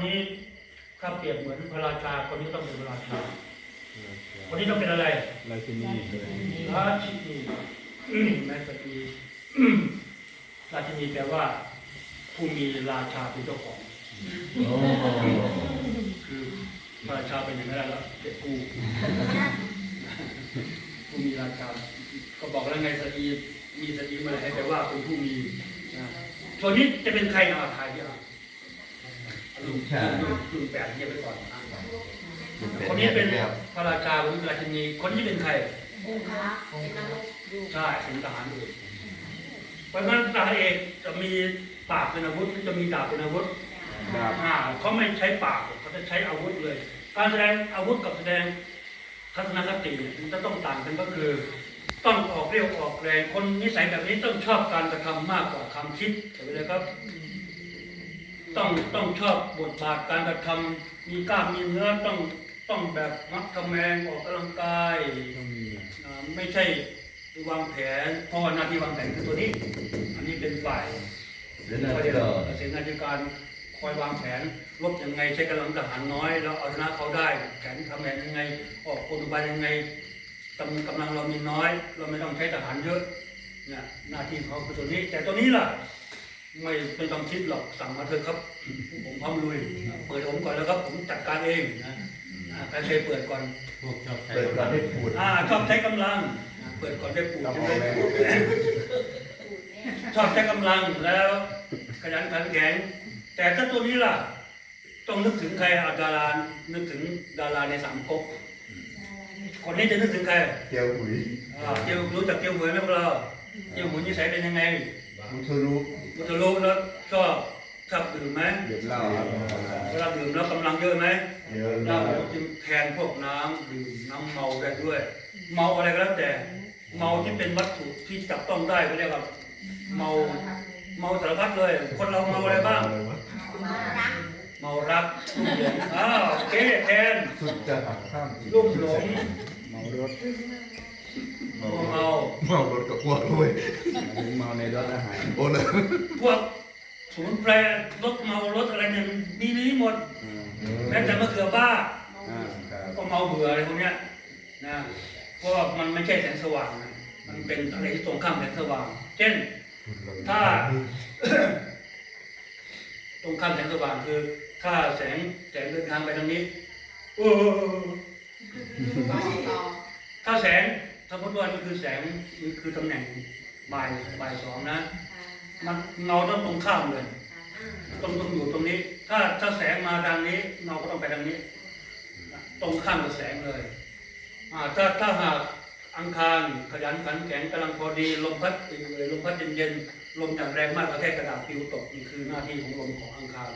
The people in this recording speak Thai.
คนนี้ถ้าเปรียบเหมือนพระราชาคนนี้ต้องเป็นพระราชาคนนี้ต้องเป็นอะไรราชินีราชินีอืมแม่ตะกี้อืมราชินีแปลว่า ผู้มีราชาเป็นเจ้าของโอ้คือพระราชาเป็นอย่างนั้นแล้วเด็กกูผู้มีราชาก็บอกแล้วไงสตรีมีสตรีมาให้แปลว่าเป็นผู้มีนะส่วนนี้จะเป็นใครนะทาย ที่อะลุงลุงลุงแปดเงียบไปก่อนนะคนนี้เป็นพระราชาคนนี้เป็นราชินีคนนี้เป็นใคร องค์พระเป็นนรกอยู่ใช่เป็นทหารเอกเพราะฉะนั้นทหารเอกจะมีปากเป็นอาวุธจะมีดาบเป็นอาวุธดาบ อ่าเขาไม่ใช้ปากเขาจะใช้อาวุธเลย การแสดงอาวุธกับแสดงทัศนคติเนี่ยมันจะต้องต่างกันก็คือ ต้องออกเรียวออกแรงคนนิสัยแบบนี้ต้องชอบการกระทำมากกว่าคำคิดเข้าใจไหมครับ ต้องต้องชอบบทบาทการกระทำมีกล้ามมีเนื้อต้องต้องแบบมัดกำแมงออกกำลังกายต้องมีอ่าไม่ใช่วางแผนเพราะว่าหน้าที่วางแผนคือตัวนี้ อันนี้เป็นฝ่ายเดี๋ยวนะประเด็นก็เสนาธิการคอยวางแผนรบยังไงใช้กำลังทหารน้อยแล้วเอาชนะเขาได้แผนทำแผนยังไง ออกกลอุบายยังไงกำกำลังเรามีน้อย เราไม่ต้องใช้ทหารเยอะเนี่ยหน้าที่เขาคือตัวนี้ แต่ตัวนี้ล่ะ ไม่ไม่ต้องคิดหรอกสั่งมาเถอะครับ ผมพร้อมลุย เปิดผมก่อนแล้วครับผมจัดการเองนะอ่าใครเคยเปิดก่อนพวกชอบใช้เปิดก่อนให้พูดอ่าชอบใช้กำลังอ่าเปิดก่อนได้ปูดต้องใช่อไหอกมแรงชอบใช้กำลังแล้วขยันขันแข็ง แต่ถ้าตัวนี้ล่ะ ต้องนึกถึงใครเอาดารานึกถึงดาราในสามก๊กคนนี้จะนึกถึงใครเกียวหุยอ่าเกียวรู้จักเกียวหวยไหมพวกเราเกียวหวยนิสัยเป็นยังไง มุทะลุมุทะลุแล้วชอบชอบดื่มไหมเดือดเหล้าครับเวลาดื่มแล้วกำลังเยอะไหมเยอะเรามากจึงแทนพวกน้ำดื่มน้ำเมาได้ด้วย เมาอะไรก็แล้วแต่ เมาที่เป็นวัตถุที่จับต้องได้ก็เรียกว่าเมาเมาสารพัดเลย คนเราเมาอะไรบ้างมารักเมารักลุ่มหลงอ้าวโอเคแทนสุดจะหักข้ามอีกลุ่มหลงเมารถเมา เมาเมารถกับพวกด้วยถึงเมาในรถอาหารโอ้เลยพวกสมุนไพรรถเมารถอะไรเนี่ยมีในนี้หมดอ่าแม้แต่มะเขือบ้าอ่าครับก็เมาเบื่ออะไรพวกเนี้ยนะเพราะว่ามันไม่ใช่แสงสว่างนะมันเป็นอะไรที่ตรงข้ามแสงสว่าง เช่น ถ้า ตรงข้ามแสงสว่างคือ ถ้าแสงแสงเดินทางไปทางนี้เออต่อต่อถ้าแสง ถ้าพุทธว่านี่คือแสงนี่คือตำแหน่งบ่ายบ่ายสองนะ มันเงาต้องตรงข้ามเลยต้องต้องอยู่ตรงนี้ ถ้าถ้าแสงมาทางนี้เงาก็ต้องไปทางนี้ ตรงข้ามกับแสงเลยอ่าถ้าถ้าหากอังคารขยันขันแข็งกำลังพอดีลมพัดเอ่ยลมพัดเย็นๆลมอย่างแรงมากกระแทกกระดาษปลิวตกนี่คือหน้าที่ของลมของอังคาร